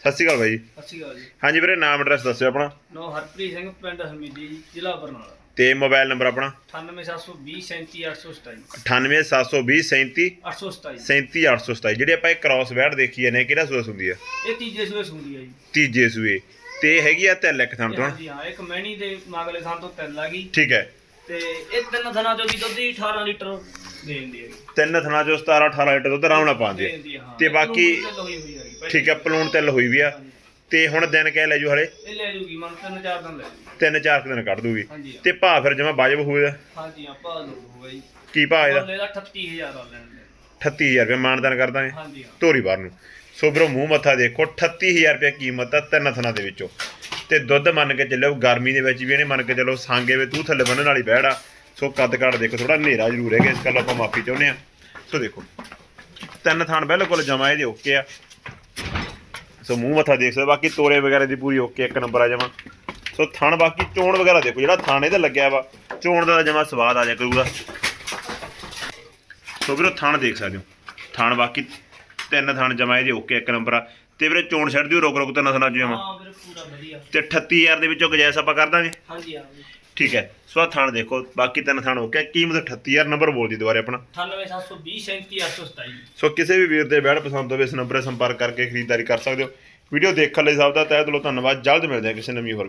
ਸਤਿ ਸ਼੍ਰੀ ਅਕਾਲ ਬਾਈ। ਸਤਿ ਸ਼੍ਰੀ ਅਕਾਲ ਜੀ। ਹਾਂਜੀ ਵੀਰੇ ਨਾਮ ਐਡਰੈਸ ਦੱਸਿਓ ਆਪਣਾ। ਨੋ ਹਰਪ੍ਰੀਤ ਸਿੰਘ ਪਿੰਡ ਹਮੀਦੀ ਜੀ, ਜ਼ਿਲ੍ਹਾ ਬਰਨਾਲਾ। ਤੇ ਮੋਬਾਈਲ ਨੰਬਰ ਆਪਣਾ। 98720 37827 98720 827 37827 ਜਿਹੜੀ ਆਪਾਂ ਇਹ ਕ੍ਰਾਸ ਵੈਟ ਦੇਖੀ ਨੇ ਕਿਹੜਾ ਸੂਸ ਹੁੰਦੀ ਆ? ਇਹ ਤੀਜੇ ਸੂਏ ਸੁੰਦੀ ਹੈ ਜੀ। ਤੀਜੇ ਸੂਏ। ਤੇ ਹੈਗੀ ਆ ਤਿੰਨ ਇੱਕ ਥਣ ਤੋਂ ਹਾਂਜੀ ਹਾਂ ਇੱਕ ਮਹਿਣੀ ਦੇ ਮਾਗਲੇ ਥਾਂ ਤੋਂ ਤਿੰਨ ਲੱਗੀ। ਠੀਕ ਹੈ। ਤੇ ਇਹ ਤਿੰਨ ਥਣਾ ਚੋਂ ਵੀ ਦੁੱਧ ਹੀ 18 ਲੀਟਰ ਦੇ ਦਿੰਦੀ ਹੈ ਤਿੰਨ ਥਣਾ ਚੋਂ 17 18 ਲੀਟਰ ਦੁੱਧ ਆਰਾਮ ਨਾਲ ਪਾਉਂਦੇ ਆ। ਹੈ, ਤੇ ਬਾਕੀ- ਠੀਕ ਹੈ ਪਲੂਣ ਤਿਲ ਹੋਈ ਵੀ ਆ। ਤੇ ਹੁਣ ਦਿਨ ਕਹਿ ਲੈ ਜੂ ਹਲੇ? ਇਹ ਲੈ ਜੂਗੀ ਮਨ ਤਿੰਨ ਚਾਰ ਦਿਨ ਲੈ ਜੂਗੀ। ਤਿੰਨ ਚਾਰ ਕੁ ਦਿਨ ਕੱਢ ਦੂਗੀ। ਹਾਂਜੀ। ਤੇ ਭਾਅ ਫਿਰ ਜਮਾ ਵਾਜਬ ਹੋਊਗਾ ਹਾਂਜੀ ਆਪਾਂ ਲੋਡ ਹੋਊਗਾ ਜੀ। ਕੀ ਭਾਅ ਇਹਦਾ? ਇਹਦਾ 38000 ਆ ਲੈਣ ਦੇ 38000 ਰੁਪਏ ਮਾਨਦਾਨ ਕਰ ਦਾਂਗੇ ਹਾਂਜੀ ਹਾਂ। ਧੋਰੀ ਬਾਰ ਨੂੰ। ਸੋ ਮੂੰਹ ਮੱਥਾ ਦੇਖੋ 38000 ਰੁਪਏ ਕੀਮਤ ਆ ਤਿੰਨ ਥਣਾ ਦੇ ਵਿੱਚੋਂ। ਤੇ ਦੁੱਧ ਮੰਨ ਕੇ ਚੱਲੋ ਗਰਮੀ ਦੇ ਵਿੱਚ ਵੀ ਇਹਨੇ ਮੰਨ ਕੇ ਚੱਲੋ ਸਾਂਗੇ ਵੇ ਤੂੰ ਥੱਲੇ ਬੰਨਣ ਵਾਲੀ ਬਹਿੜ ਆ। ਸੋ ਕੱਦ ਕਾੜ ਦੇਖੋ ਥੋੜਾ ਹਨੇਰਾ ਜ਼ਰੂਰ ਹੈਗਾ ਇਸ ਗੱਲ ਆਪਾਂ ਮਾਫੀ ਚਾਹੁੰਦੇ ਆ ਸੋ ਦੇਖੋ ਤਿੰਨ ਥਣ ਬਿਲਕੁਲ ਜਮਾ ਇਹਦੇ ਓਕੇ ਆ। ਸੋ ਮੂੰਹ ਮੱਥਾ ਦੇਖ ਸਕਦੇ ਬਾਕੀ ਤੋਰੇ ਵਗੈਰਾ ਦੀ ਪੂਰੀ ਓਕੇ ਇੱਕ ਨੰਬਰ ਆ ਜਮਾ। ਸੋ ਥਣ ਬਾਕੀ ਚੋਣ ਵਗੈਰਾ ਦੇਖੋ, ਜਿਹੜਾ ਥਣ ਇਹਦਾ ਲੱਗਿਆ ਵਾ, ਚੋਣ ਦਾ ਜਮਾ ਸਵਾਦ ਆ ਜਾ ਕਰੂਗਾ। ਸੋ ਵੀਰੋ, ਥਣ ਦੇਖ ਸਕਦੇ ਹੋ। ਥਣ ਬਾਕੀ ਤਿੰਨ ਥਣ ਜਮਾ ਇਹਦੇ ਓਕੇ ਇੱਕ ਨੰਬਰ ਆ। ਤੇ ਵੀਰੇ ਚੋਣ ਛੱਡ ਦਿਓ ਰੁਕ ਰੁਕ ਤਿੰਨ ਥਣਾਂ ਚ ਜਮਾ ਹਾਂ ਵੀਰੇ ਪੂਰਾ ਵਧੀਆ। ਤੇ 38000 ਦੇ ਵਿੱਚੋਂ ਗੁਜਾਇਸ਼ ਆਪਾਂ ਕਰ ਦਾਂਗੇ? ਹਾਂਜੀ ਹਾਂ ਜੀ। ਠੀਕ ਹੈ ਸੋ ਆਹ ਥਣ ਦੇਖੋ ਬਾਕੀ ਤਿੰਨ ਥਣ ਓਕੇ ਕੀਮਤ 38000 ਨੰਬਰ ਬੋਲ ਦੀ ਦੁਬਾਰੇ ਆਪਣਾ? 98720 37827 ਸੋ ਕਿਸੇ ਵੀ ਵੀਰ ਦੇ ਬੈੜ ਪਸੰਦ ਹੋਵੇ ਇਸ ਨੰਬਰ 'ਤੇ ਸੰਪਰਕ ਕਰਕੇ ਖਰੀਦਦਾਰੀ ਕਰ ਸਕਦੇ ਹੋ। ਵੀਡੀਓ ਦੇਖਣ ਲਈ ਸਭ ਦਾ ਤਹਿ ਦਿਲੋਂ ਧੰਨਵਾਦ। ਜਲਦ ਮਿਲਦੇ ਹਾਂ ਕਿਸੇ ਨਵੀਂ ਹੋਰ